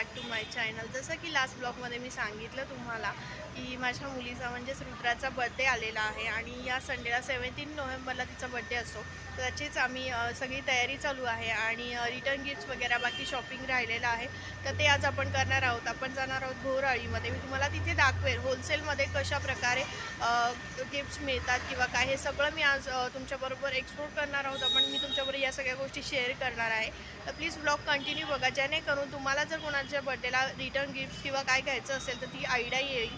माय channel जसं की last ब्लॉगमध्ये मी सांगितलं तुम्हाला की माझ्या मुलीचा म्हणजेच रुद्राचा बड्डे आलेला आहे आणि या संडेला सेवन्टीन नोव्हेंबरला तिचा बड्डे असतो. तर त्याचीच आम्ही सगळी तयारी चालू आहे आणि रिटर्न गिफ्ट्स वगैरे बाकी शॉपिंग राहिलेलं आहे. तर ते आज आपण करणार आहोत. आपण जाणार आहोत भोराळीमध्ये मी तुम्हाला तिथे दाखवेल होलसेलमध्ये कशा प्रकारे गिफ्ट्स मिळतात किंवा काय हे सगळं मी आज तुमच्याबरोबर एक्सप्लोर करणार आहोत. आपण मी तुमच्याबरोबर या सगळ्या गोष्टी शेअर करणार आहे. तर प्लीज ब्लॉग कंटिन्यू बघा. जेणेकरून तुम्हाला जर तुमच्या बड्डेला रिटर्न गिफ्ट किंवा काय घ्यायचं असेल तर ती आयडिया येईल.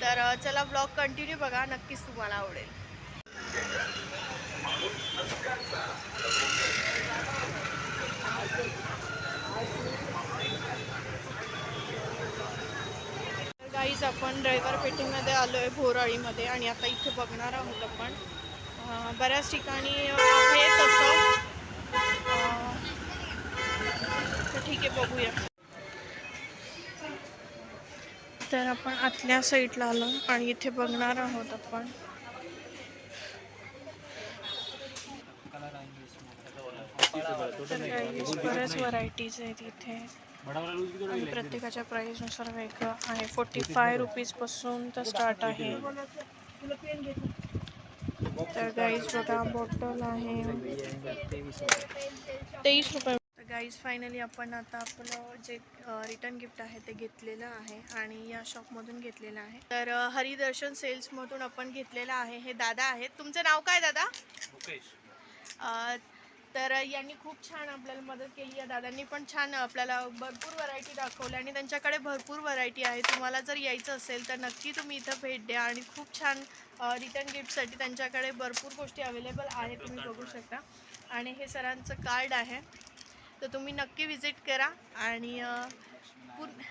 तर चला ब्लॉग कंटिन्यू बघा. नक्कीच तुम्हाला आवडेल. गाईज आपण ड्रायव्हर पेटीमध्ये आलो आहे भोराळीमध्ये आणि आता इथे बघणार आहोत आपण. बऱ्याच ठिकाणी हे आहे तसं. ठीक आहे बघूया. तर आपण आतल्या साईडला आलो आणि इथे बघणार आहोत आपण. तर बऱ्याच व्हरायटीज आहेत इथे. आणि प्रत्येकाच्या प्राईसनुसार वेगळं आहे. फोर्टी फाय रुपीजपासून तर स्टार्ट आहे. तर गाईज बघा बॉटल आहे. तेवीस रुपये गाईज फायनली आपण आता आपलं जे रिटर्न गिफ्ट आहे ते घेतलेलं आहे आणि या शॉपमधून घेतलेलं आहे. तर हरिदर्शन सेल्समधून आपण घेतलेलं आहे. हे दादा आहेत. तुमचं नाव काय दादा? तर यांनी खूप छान आपल्याला मदत केली. या दादांनी पण छान आपल्याला भरपूर व्हरायटी दाखवल्या आणि त्यांच्याकडे भरपूर व्हरायटी आहे. तुम्हाला जर यायचं असेल तर नक्की तुम्ही इथं भेट द्या आणि खूप छान रिटर्न गिफ्टसाठी त्यांच्याकडे भरपूर गोष्टी अवेलेबल आहेत. तुम्ही बघू शकता. आणि हे सरांचं कार्ड आहे. तर तुम्ही नक्की विजिट करा आणि पूर्ण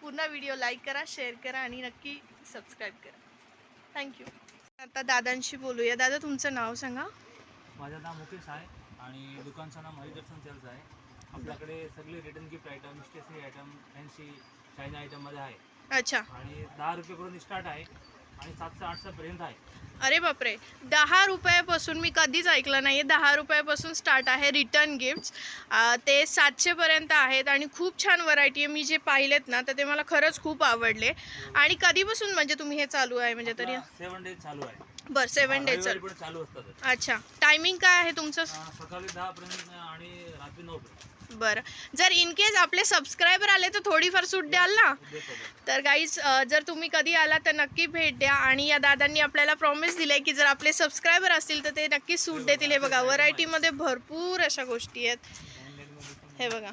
पूर्ण व्हिडिओ लाईक करा शेअर करा आणि नक्की सबस्क्राईब करा. थँक्यू आता दादांशी बोलूया. दादा तुमचं नाव सांगा. माझं नाव मुकेश आहे आणि दुकानचं नाव हरिदर्शन सेल्स आहे. आपल्याकडे सगळे return gift item stationery item fancy China आयटममध्ये आहे. अच्छा. आणि दहा रुपयेपासून स्टार्ट आहे. आणि सातशे आठशेपर्यंत आहे. अरे बापरे. दहा रुपयापासून मी कधीच ऐकलं नाही दहा रुपयापासून स्टार्ट आहे रिटर्न गिफ्ट्स ते सातशेपर्यंत आहेत आणि खूप छान व्हरायटी आहे. मी जे पाहिलेत ना तर ते मला खरंच खूप आवडले. आणि कधीपासून म्हणजे तुम्ही हे चालू आहे? म्हणजे तरी सेवन डेज चालू आहे. बरं सेवन डेज रविवारी पण चालू असतात. अच्छा. टायमिंग काय आहे तुमचं? अं, सकाळी दहापर्यंत आणि रात्री नऊपर्यंत बरं. जर इन केस आपले सबस्क्रायबर आले तर थोडीफार सूट द्याल ना? देतो तर गाईज जर तुम्ही कधी आला तर नक्की भेट द्या आणि या दादांनी आपल्याला प्रॉमिस दिले की जर आपले सबस्क्रायबर असतील तर ते नक्की सूट देतील. हे बघा व्हरायटीमध्ये भरपूर अशा गोष्टी आहेत. हे बघा.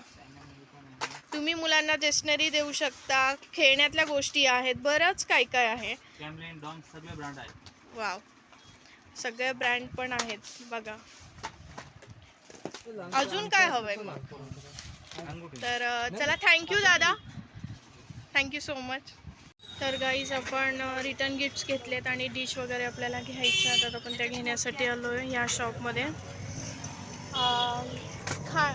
तुम्ही मुलांना स्टेशनरी देऊ शकता खेळण्यातल्या गोष्टी आहेत बरंच काय काय आहे. कॅमलिन डॉन सगळे ब्रँड आहेत. वाव. सगळे ब्रँड पण आहेत बघा. अजून काय हवंय मग? तर चला थँक्यू दादा. थँक्यू सो मच तर गाईज आपण रिटर्न गिफ्ट्स घेतलेत आणि डिश वगैरे आपल्याला घ्यायच्या आता आपण त्या घेण्यासाठी आलो आहे या शॉपमध्ये खा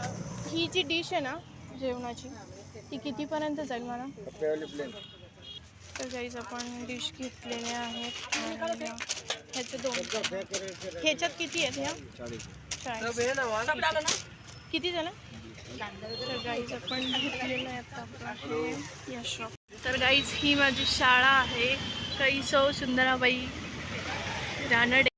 ही जी डिश आहे ना जेवणाची ती कितीपर्यंत जाईल मला तर गाईज आपण डिश घेतलेल्या आहेत आणि ह्याचे दोन ह्याच्यात किती आहेत ह्या? किती झालं? तर गाईज आपण घेतलेलं आहे आता हे या शॉप तर गाईज ही माझी शाळा आहे. कैसव सुंदराबाई रानडे.